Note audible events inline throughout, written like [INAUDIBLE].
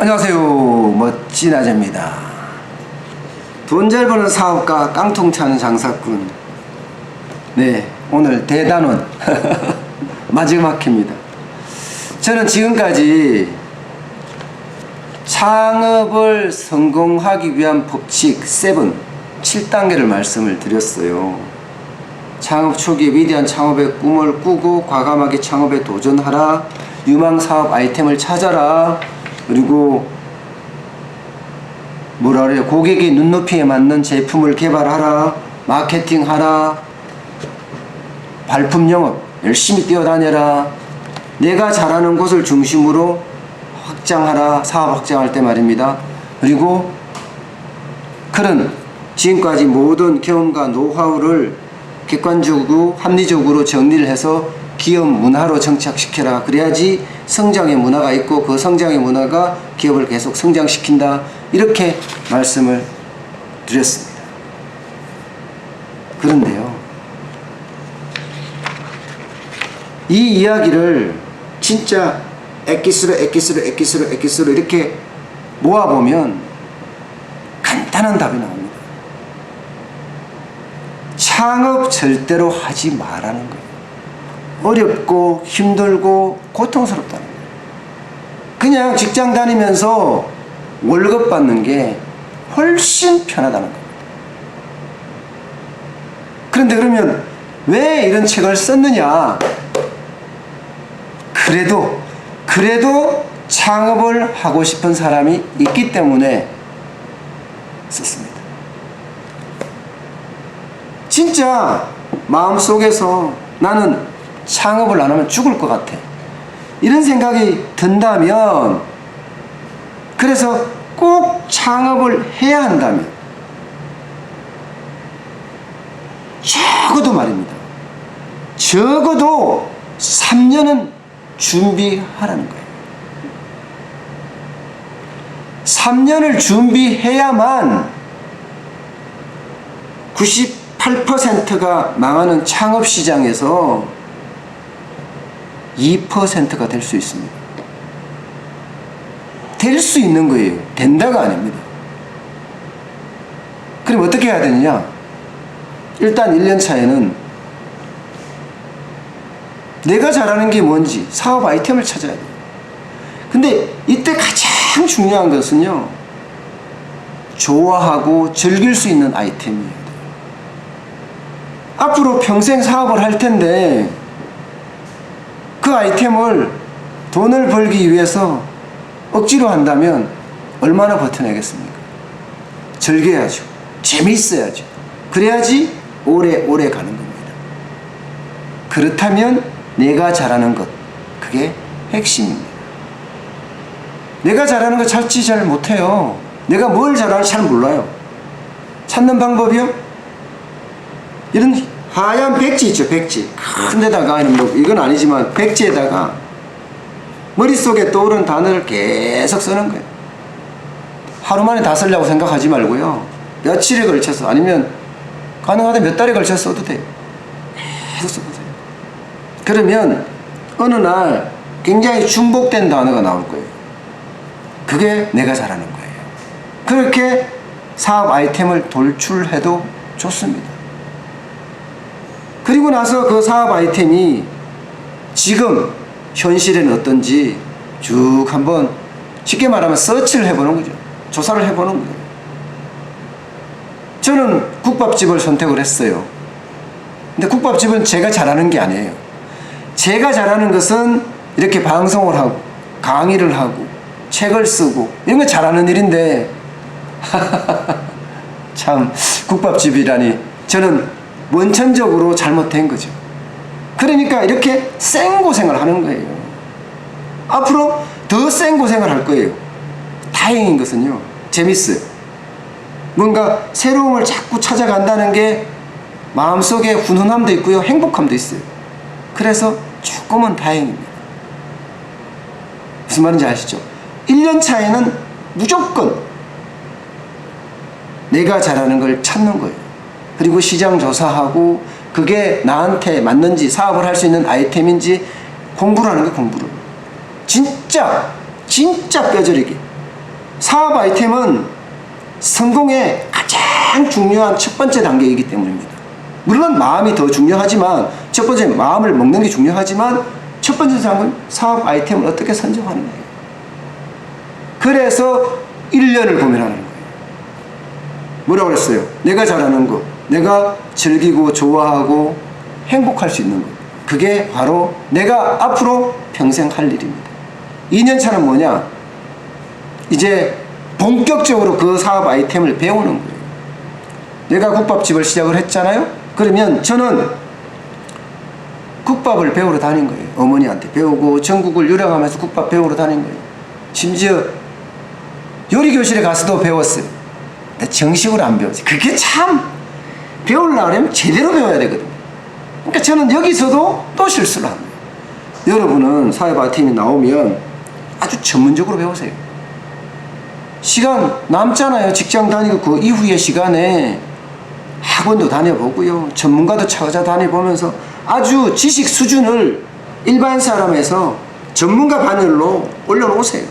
안녕하세요. 멋진 아재입니다. 돈 잘 버는 사업가 깡통 차는 장사꾼. 네, 오늘 대단원 [LAUGHS] 마지막 회입니다. 저는 지금까지 창업을 성공하기 위한 법칙 7, 7단계를 말씀을 드렸어요. 창업 초기에 위대한 창업의 꿈을 꾸고 과감하게 창업에 도전하라. 유망 사업 아이템을 찾아라. 그리고 뭐라 그래요? 고객의 눈높이에 맞는 제품을 개발하라. 마케팅하라. 발품 영업 열심히 뛰어다녀라. 내가 잘하는 곳을 중심으로 확장하라. 사업 확장할 때 말입니다. 그리고 그런 지금까지 모든 경험과 노하우를 객관적으로 합리적으로 정리를 해서 기업 문화로 정착시켜라. 그래야지 성장의 문화가 있고 그 성장의 문화가 기업을 계속 성장시킨다. 이렇게 말씀을 드렸습니다. 그런데요. 이 이야기를 진짜 엑기스로 엑기스로 엑기스로 엑기스로 이렇게 모아보면 간단한 답이 나옵니다. 창업 절대로 하지 말라는 거예요. 어렵고 힘들고 고통스럽다는. 그냥 직장 다니면서 월급 받는 게 훨씬 편하다는 겁니다. 그런데 그러면 왜 이런 책을 썼느냐? 그래도, 그래도 창업을 하고 싶은 사람이 있기 때문에 썼습니다. 진짜 마음속에서 나는 창업을 안 하면 죽을 것 같아. 이런 생각이 든다면, 그래서 꼭 창업을 해야 한다면, 적어도 말입니다. 적어도 3년은 준비하라는 거예요. 3년을 준비해야만 98%가 망하는 창업 시장에서 2%가 될 수 있습니다. 될 수 있는 거예요. 된다가 아닙니다. 그럼 어떻게 해야 되느냐? 일단 1년 차에는 내가 잘하는 게 뭔지 사업 아이템을 찾아야 돼요. 근데 이때 가장 중요한 것은요. 좋아하고 즐길 수 있는 아이템이에요. 앞으로 평생 사업을 할 텐데 그 아이템을 돈을 벌기 위해서 억지로 한다면 얼마나 버텨내겠습니까? 즐겨야죠. 재미있어야죠. 그래야지 오래오래 가는 겁니다. 그렇다면 내가 잘하는 것, 그게 핵심입니다. 내가 잘하는 거 찾지 잘 못해요. 내가 뭘 잘하는지 잘 몰라요. 찾는 방법이요? 이런 하얀 백지 있죠, 백지. 큰 데다가, 뭐, 이건 아니지만, 백지에다가 머릿속에 떠오르는 단어를 계속 쓰는 거예요. 하루 만에 다 쓰려고 생각하지 말고요. 며칠에 걸쳐서, 아니면 가능하다 몇 달에 걸쳐 써도 돼요. 계속 써보세요. 그러면 어느 날 굉장히 중복된 단어가 나올 거예요. 그게 내가 잘하는 거예요. 그렇게 사업 아이템을 돌출해도 좋습니다. 그리고 나서 그 사업 아이템이 지금 현실에는 어떤지 쭉 한번 쉽게 말하면 서치를 해보는 거죠. 조사를 해보는 거예요. 저는 국밥집을 선택을 했어요. 근데 국밥집은 제가 잘하는 게 아니에요. 제가 잘하는 것은 이렇게 방송을 하고 강의를 하고 책을 쓰고 이런 거 잘하는 일인데 [LAUGHS] 참 국밥집이라니 저는 원천적으로 잘못된 거죠. 그러니까 이렇게 생 고생을 하는 거예요. 앞으로 더 생 고생을 할 거예요. 다행인 것은요. 재밌어요. 뭔가 새로움을 자꾸 찾아간다는 게 마음속에 훈훈함도 있고요. 행복함도 있어요. 그래서 조금은 다행입니다. 무슨 말인지 아시죠? 1년 차에는 무조건 내가 잘하는 걸 찾는 거예요. 그리고 시장 조사하고 그게 나한테 맞는지 사업을 할 수 있는 아이템인지 공부를 하는 게 공부를. 진짜, 진짜 뼈저리게. 사업 아이템은 성공의 가장 중요한 첫 번째 단계이기 때문입니다. 물론 마음이 더 중요하지만 첫 번째 마음을 먹는 게 중요하지만 첫 번째 장은 사업 아이템을 어떻게 선정하는 거예요. 그래서 1년을 고민하는 거예요. 뭐라고 그랬어요? 내가 잘하는 거, 내가 즐기고 좋아하고 행복할 수 있는 것. 그게 바로 내가 앞으로 평생 할 일입니다. 2년 차는 뭐냐? 이제 본격적으로 그 사업 아이템을 배우는 거예요. 내가 국밥집을 시작을 했잖아요? 그러면 저는 국밥을 배우러 다닌 거예요. 어머니한테 배우고 전국을 유령하면서 국밥 배우러 다닌 거예요. 심지어 요리교실에 가서도 배웠어요. 정식으로 안 배웠어요. 그게 참 배우려면 제대로 배워야 되거든요. 그러니까 저는 여기서도 또 실수를 합니다. 여러분은 아이템이 나오면 아주 전문적으로 배우세요. 시간 남잖아요. 직장 다니고 그 이후의 시간에 학원도 다녀보고요. 전문가도 찾아 다녀보면서 아주 지식 수준을 일반 사람에서 전문가 반열로 올려놓으세요.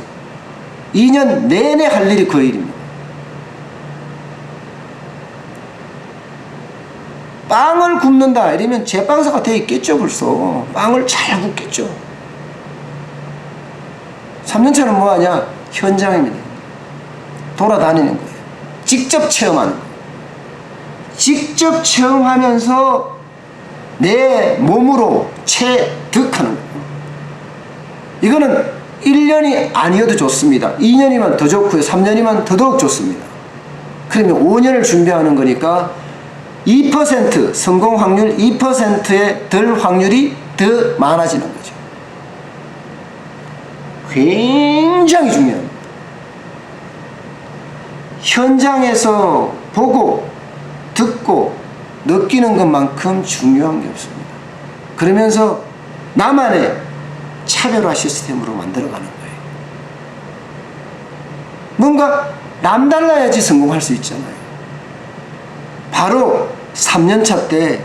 2년 내내 할 일이 그 일입니다. 빵을 굽는다 이러면 제빵사가 돼 있겠죠 벌써. 빵을 잘 굽겠죠. 3년차는 뭐하냐? 현장입니다. 돌아다니는 거예요. 직접 체험하는 직접 체험하면서 내 몸으로 체득하는 거예요. 이거는 1년이 아니어도 좋습니다. 2년이면 더 좋고요 3년이면 더더욱 좋습니다. 그러면 5년을 준비하는 거니까 2% 성공 확률 2%의 덜 확률이 더 많아지는 거죠. 굉장히 중요합니다. 현장에서 보고 듣고 느끼는 것만큼 중요한 게 없습니다. 그러면서 나만의 차별화 시스템으로 만들어가는 거예요. 뭔가 남달라야지 성공할 수 있잖아요. 바로 3년차 때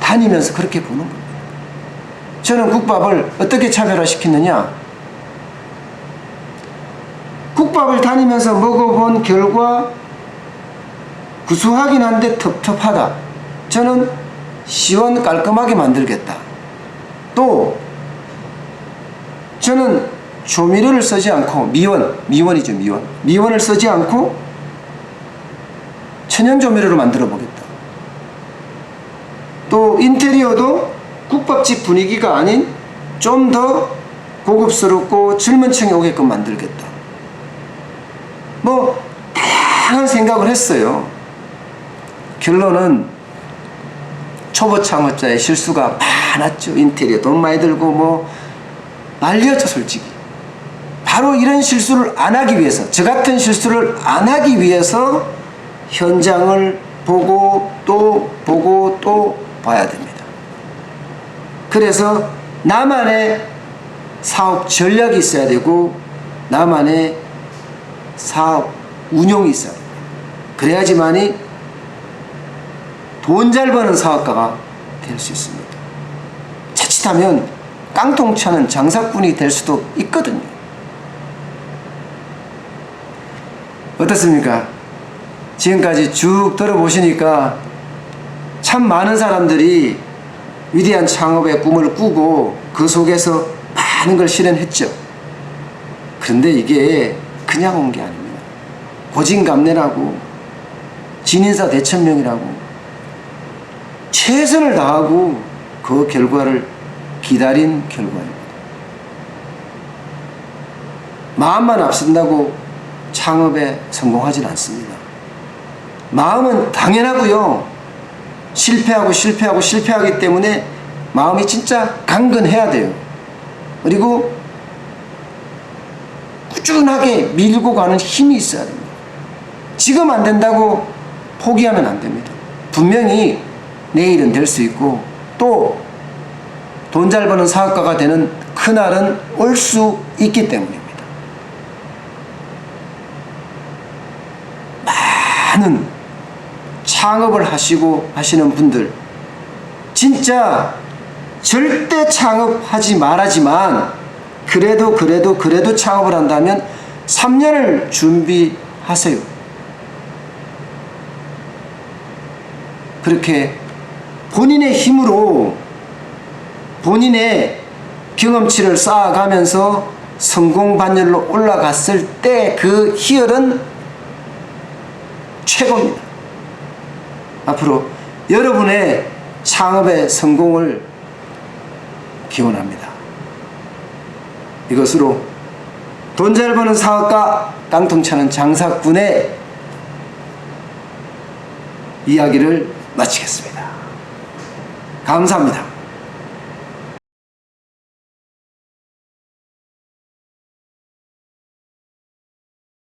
다니면서 그렇게 보는 겁니다. 저는 국밥을 어떻게 차별화시켰느냐? 국밥을 다니면서 먹어본 결과 구수하긴 한데 텁텁하다. 저는 시원 깔끔하게 만들겠다. 또 저는 조미료를 쓰지 않고 미원, 미원이죠 미원. 미원을 쓰지 않고 천연 조미료로 만들어 보겠다. 또 인테리어도 국밥집 분위기가 아닌 좀 더 고급스럽고 젊은 층이 오게끔 만들겠다. 뭐 다양한 생각을 했어요. 결론은 초보 창업자의 실수가 많았죠. 인테리어 돈 많이 들고 뭐 난리였죠, 솔직히. 바로 이런 실수를 안 하기 위해서, 저 같은 실수를 안 하기 위해서 현장을 보고 또 보고 또 봐야 됩니다. 그래서 나만의 사업 전략이 있어야 되고 나만의 사업 운용이 있어야 돼요. 그래야지만이 돈 잘 버는 사업가가 될 수 있습니다. 자칫하면 깡통 차는 장사꾼이 될 수도 있거든요. 어떻습니까? 지금까지 쭉 들어보시니까 참 많은 사람들이 위대한 창업의 꿈을 꾸고 그 속에서 많은 걸 실현했죠. 그런데 이게 그냥 온 게 아닙니다. 고진감래라고 진인사 대천명이라고 최선을 다하고 그 결과를 기다린 결과입니다. 마음만 앞선다고 창업에 성공하진 않습니다. 마음은 당연하고요. 실패하고 실패하고 실패하기 때문에 마음이 진짜 강건해야 돼요. 그리고 꾸준하게 밀고 가는 힘이 있어야 됩니다. 지금 안 된다고 포기하면 안 됩니다. 분명히 내일은 될 수 있고 또 돈 잘 버는 사업가가 되는 그날은 올 수 있기 때문입니다. 많은 창업을 하시고 하시는 분들 진짜 절대 창업하지 말하지만 그래도 그래도 그래도 창업을 한다면 3년을 준비하세요. 그렇게 본인의 힘으로 본인의 경험치를 쌓아가면서 성공 반열로 올라갔을 때 그 희열은 최고입니다. 앞으로 여러분의 창업의 성공을 기원합니다. 이것으로 돈 잘 버는 사업가 깡통 차는 장사꾼의 이야기를 마치겠습니다. 감사합니다.